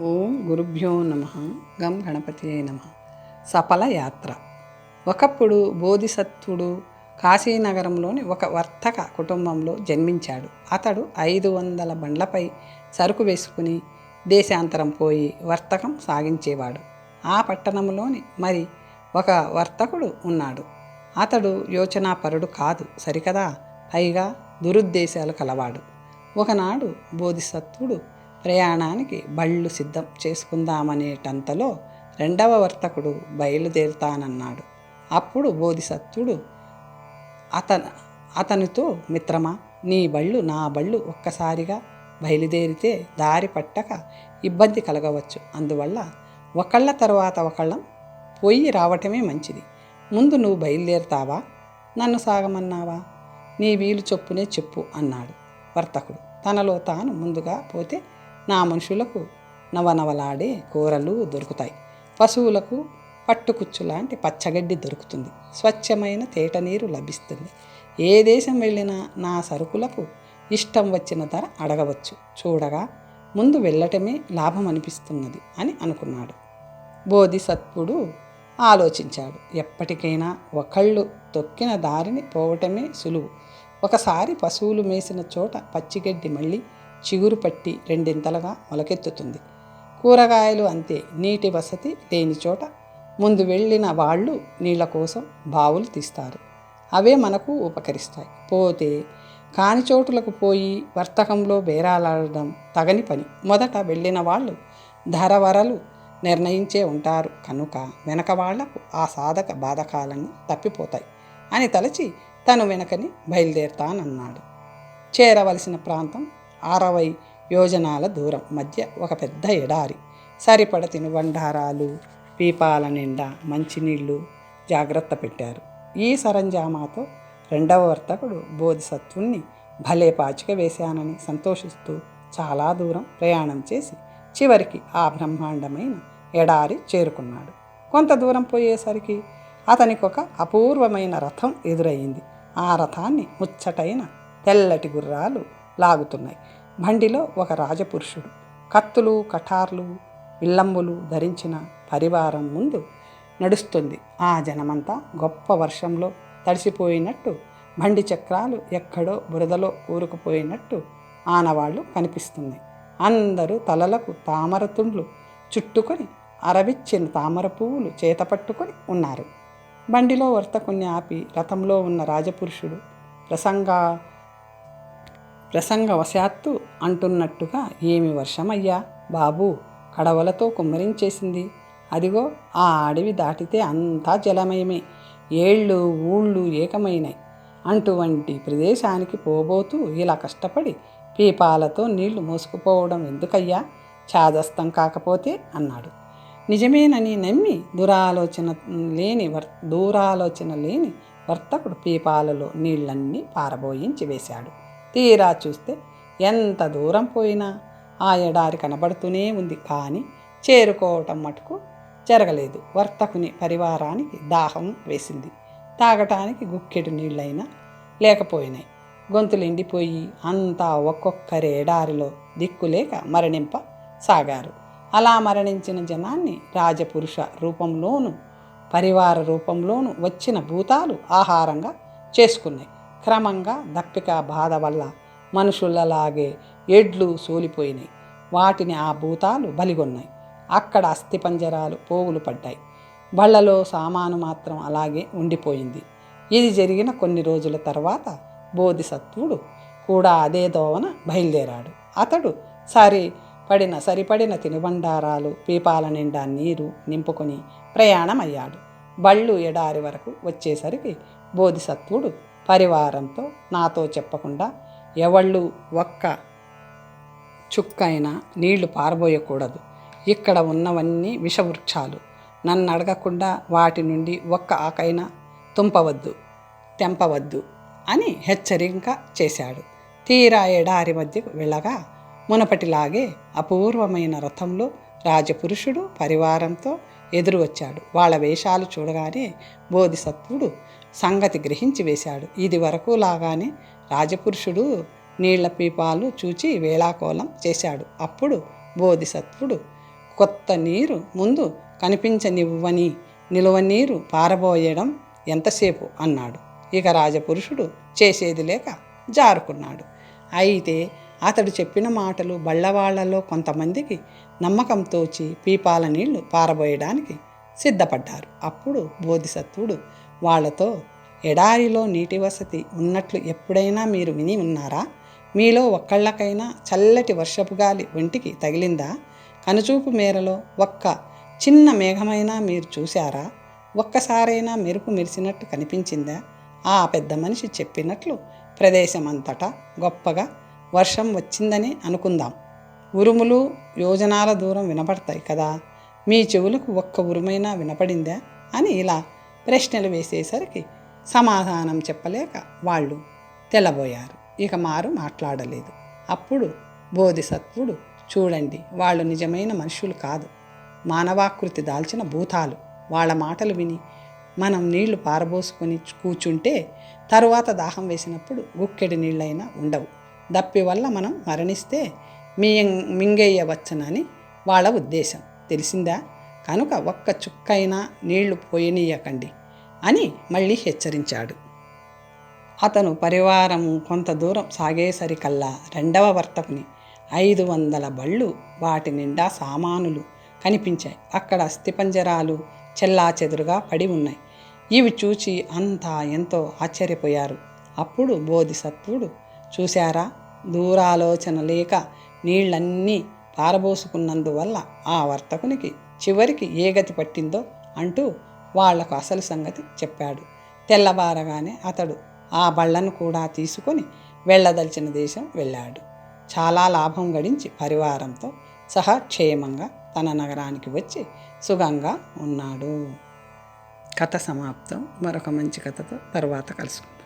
ఓం గురుభ్యో నమ. గం గణపతియే నమ. సఫల యాత్ర ఒకప్పుడు బోధిసత్వుడు కాశీనగరంలోని ఒక వర్తక కుటుంబంలో జన్మించాడు. అతడు ఐదు వందల బండ్లపై సరుకు వేసుకుని దేశాంతరం పోయి వర్తకం సాగించేవాడు. ఆ పట్టణంలోని మరి ఒక వర్తకుడు ఉన్నాడు. అతడు యోచనాపరుడు కాదు సరికదా? పైగా దురుద్దేశాలు కలవాడు. ఒకనాడు బోధిసత్వుడు ప్రయాణానికి బళ్ళు సిద్ధం చేసుకుందామనేటంతలో రెండవ వర్తకుడు బయలుదేరుతానన్నాడు. అప్పుడు బోధిసత్వుడు అతను అతనితో మిత్రమా నీ బళ్ళు నా బళ్ళు ఒక్కసారిగా బయలుదేరితే దారి పట్టక ఇబ్బంది కలగవచ్చు. అందువల్ల ఒకళ్ళ తర్వాత ఒకళ్ళం పోయి రావటమే మంచిది. ముందు నువ్వు బయలుదేరుతావా? నన్ను సాగమన్నావా? నీ వీలు చొప్పునే చెప్పు అన్నాడు వర్తకుడు. తనలో తాను ముందుగా పోతే నా మనుషులకు నవనవలాడే కూరలు దొరుకుతాయి. పశువులకు పట్టుకుచ్చు లాంటి పచ్చగడ్డి దొరుకుతుంది. స్వచ్ఛమైన తేట నీరు లభిస్తుంది. ఏ దేశం వెళ్ళినా నా సరుకులకు ఇష్టం వచ్చిన ధర అడగవచ్చు. చూడగా ముందు వెళ్ళటమే లాభం అనిపిస్తున్నది అని అనుకున్నాడు. బోధిసత్వుడు ఆలోచించాడు. ఎప్పటికైనా ఒకళ్ళు తొక్కిన దారిని పోవటమే సులువు. ఒకసారి పశువులు మేసిన చోట పచ్చిగడ్డి మళ్ళీ చిగురు పట్టి రెండింతలుగా మొలకెత్తుతుంది. కూరగాయలు అంతే నీటి వసతి లేని చోట ముందు వెళ్ళిన వాళ్ళు నీళ్ళ కోసం బావులు తీస్తారు. అవే మనకు ఉపకరిస్తాయి. పోతే కాని చోటులకు పోయి వర్తకంలో బేరాలాడడం తగని పని. మొదట వెళ్ళిన వాళ్ళు ధరవరలు నిర్ణయించే ఉంటారు. కనుక వెనక వాళ్ళకు ఆ సాధక బాధకాలన్నీ తప్పిపోతాయి అని తలచి తను వెనకని బయలుదేరుతానన్నాడు. చేరవలసిన ప్రాంతం అరవై యోజనాల దూరం మధ్య ఒక పెద్ద ఎడారి. సరిపడ తినుబండారాలు పీపాల నిండా మంచినీళ్ళు జాగ్రత్త పెట్టారు. ఈ సరంజామాతో రెండవ వర్తకుడు బోధిసత్వుణ్ణి భలే పాచిక వేశానని సంతోషిస్తూ చాలా దూరం ప్రయాణం చేసి చివరికి ఆ బ్రహ్మాండమైన ఎడారి చేరుకున్నాడు. కొంత దూరం పోయేసరికి అతనికి ఒక అపూర్వమైన రథం ఎదురయ్యింది ఆ రథాన్ని ముచ్చటైన తెల్లటి గుర్రాలు లాగుతున్నాయి. బండిలో ఒక రాజపురుషుడు. కత్తులు కఠార్లు విల్లంబులు ధరించిన పరివారం ముందు నడుస్తుంది. ఆ జనమంతా గొప్ప వర్షంలో తడిసిపోయినట్టు బండి చక్రాలు ఎక్కడో బురదలో కూరుకుపోయినట్టు ఆనవాళ్ళు కనిపిస్తుంది. అందరూ తలలకు తామర తుండ్లు చుట్టుకొని అరవిచ్చిన తామర పువ్వులు చేతపట్టుకొని ఉన్నారు. బండిలో వర్తకుని ఆపి రథంలో ఉన్న రాజపురుషుడు ప్రసంగా ప్రసంగవశాత్తు అంటున్నట్టుగా ఏమి వర్షమయ్యా బాబు! కడవలతో కుమ్మరించేసింది. అదిగో ఆ అడవి దాటితే అంతా జలమయమే. ఏళ్ళు ఊళ్ళు ఏకమైనాయి అటువంటి ప్రదేశానికి పోబోతూ ఇలా కష్టపడి పీపాలతో నీళ్ళు మోసుకుపోవడం ఎందుకయ్యా? చాదస్తం కాకపోతే అన్నాడు. నిజమేనని నమ్మి దురాలోచన లేని వర్ దూరాలోచన లేని వర్తకుడు పీపాలలో నీళ్ళన్నీ పారబోయించి వేశాడు. తీరా చూస్తే ఎంత దూరం పోయినా ఆ ఎడారి కనబడుతూనే ఉంది కానీ చేరుకోవటం మటుకు జరగలేదు. వర్తకుని పరివారానికి దాహం వేసింది. తాగటానికి గుక్కెడు నీళ్ళైనా లేకపోయినాయి. గొంతులు ఎండిపోయి అంతా ఒక్కొక్కరి ఎడారిలో దిక్కులేక మరణింప సాగారు. అలా మరణించిన జనాన్ని రాజపురుష రూపంలోను పరివార రూపంలోను వచ్చిన భూతాలు ఆహారంగా చేసుకున్నాయి. క్రమంగా దప్పిక బాధ వల్ల మనుషులలాగే ఎడ్లు సోలిపోయినాయి. వాటిని ఆ భూతాలు బలిగొన్నాయి. అక్కడ అస్థిపంజరాలు పోగులు పడ్డాయి. బళ్ళలో సామాను మాత్రం అలాగే ఉండిపోయింది. ఇది జరిగిన కొన్ని రోజుల తర్వాత బోధిసత్వుడు కూడా అదే దోవన బయలుదేరాడు. అతడు సరి పడిన సరిపడిన తినుబండారాలు పీపాల నిండా నీరు నింపుకొని ప్రయాణమయ్యాడు. బళ్ళు ఎడారి వరకు వచ్చేసరికి బోధిసత్వుడు పరివారంతో నాతో చెప్పకుండా ఎవళ్ళు ఒక్క చుక్కైనా నీళ్ళు పారబోయకూడదు. ఇక్కడ ఉన్నవన్నీ విషవృక్షాలు. నన్ను అడగకుండా వాటి నుండి ఒక్క ఆకైనా తుంపవద్దు తెంపవద్దు అని హెచ్చరిక చేశాడు. తీరా ఎడారి మధ్యకు వెళ్ళగా మునపటిలాగే అపూర్వమైన రథంలో రాజపురుషుడు పరివారంతో ఎదురు వచ్చాడు వాళ్ళ వేషాలు చూడగానే బోధిసత్వుడు సంగతి గ్రహించి వేశాడు. ఇది వరకు లాగానే రాజపురుషుడు నీళ్ళ పీపాలు చూచి వేళాకోలం చేశాడు. అప్పుడు బోధిసత్వుడు కొత్త నీరు ముందు కనిపించనివ్వని నిలువ నీరు పారబోయడం ఎంతసేపు? అన్నాడు. ఇక రాజపురుషుడు చేసేది లేక జారుకున్నాడు. అయితే అతడు చెప్పిన మాటలు బళ్ళవాళ్ళలో కొంతమందికి నమ్మకం తోచి పీపాల నీళ్ళు పారబోయడానికి సిద్ధపడ్డారు. అప్పుడు బోధిసత్వుడు వాళ్ళతో ఎడారిలో నీటి వసతి ఉన్నట్లు ఎప్పుడైనా మీరు విని ఉన్నారా? మీలో ఒక్కళ్ళకైనా చల్లటి వర్షపు గాలి ఒంటికి తగిలిందా? కనుచూపు మేరలో ఒక్క చిన్న మేఘమైనా మీరు చూశారా? ఒక్కసారైనా మెరుపు మెరిసినట్టు కనిపించిందా? ఆ పెద్ద మనిషి చెప్పినట్లు ప్రదేశమంతటా గొప్పగా వర్షం వచ్చిందని అనుకుందాం. ఉరుములు యోజనాల దూరం వినపడతాయి కదా? మీ చెవులకు ఒక్క ఉరుమైనా వినపడిందా? అని ఇలా ప్రశ్నలు వేసేసరికి సమాధానం చెప్పలేక వాళ్ళు తెల్లబోయారు. ఇక మారు మాట్లాడలేదు. అప్పుడు బోధిసత్వుడు చూడండి వాళ్ళు నిజమైన మనుషులు కాదు. మానవాకృతి దాల్చిన భూతాలు. వాళ్ళ మాటలు విని మనం నీళ్ళు పారబోసుకొని కూర్చుంటే తరువాత దాహం వేసినప్పుడు గుక్కెడి నీళ్ళైనా ఉండవు. దప్పి వల్ల మనం మరణిస్తే మీ మింగేయవచ్చునని వాళ్ళ ఉద్దేశం. తెలిసిందా? కనుక ఒక్క చుక్కైనా నీళ్ళు పోయనీయకండి. అని మళ్ళీ హెచ్చరించాడు. అతను పరివారం కొంత దూరం సాగేసరికల్లా రెండవ వర్తకుని ఐదు వందల బళ్ళు వాటి నిండా సామానులు కనిపించాయి. అక్కడ అస్థిపంజరాలు చెల్లా చెదురుగా పడి ఉన్నాయి. ఇవి చూచి అంతా ఎంతో ఆశ్చర్యపోయారు. అప్పుడు బోధిసత్వుడు చూశారా? దూరాలోచన లేక నీళ్ళన్నీ పారబోసుకున్నందువల్ల ఆ వర్తకునికి చివరికి ఏ గతి పట్టిందో అంటూ వాళ్ళకు అసలు సంగతి చెప్పాడు. తెల్లబారగానే అతడు ఆ బళ్ళను కూడా తీసుకొని వెళ్ళదలిచిన దేశం వెళ్ళాడు. చాలా లాభం గడించి పరివారంతో సహా క్షేమంగా తన నగరానికి వచ్చి సుఖంగా ఉన్నాడు. కథ సమాప్తం. మరొక మంచి కథతో తర్వాత కలుసుకుందాం.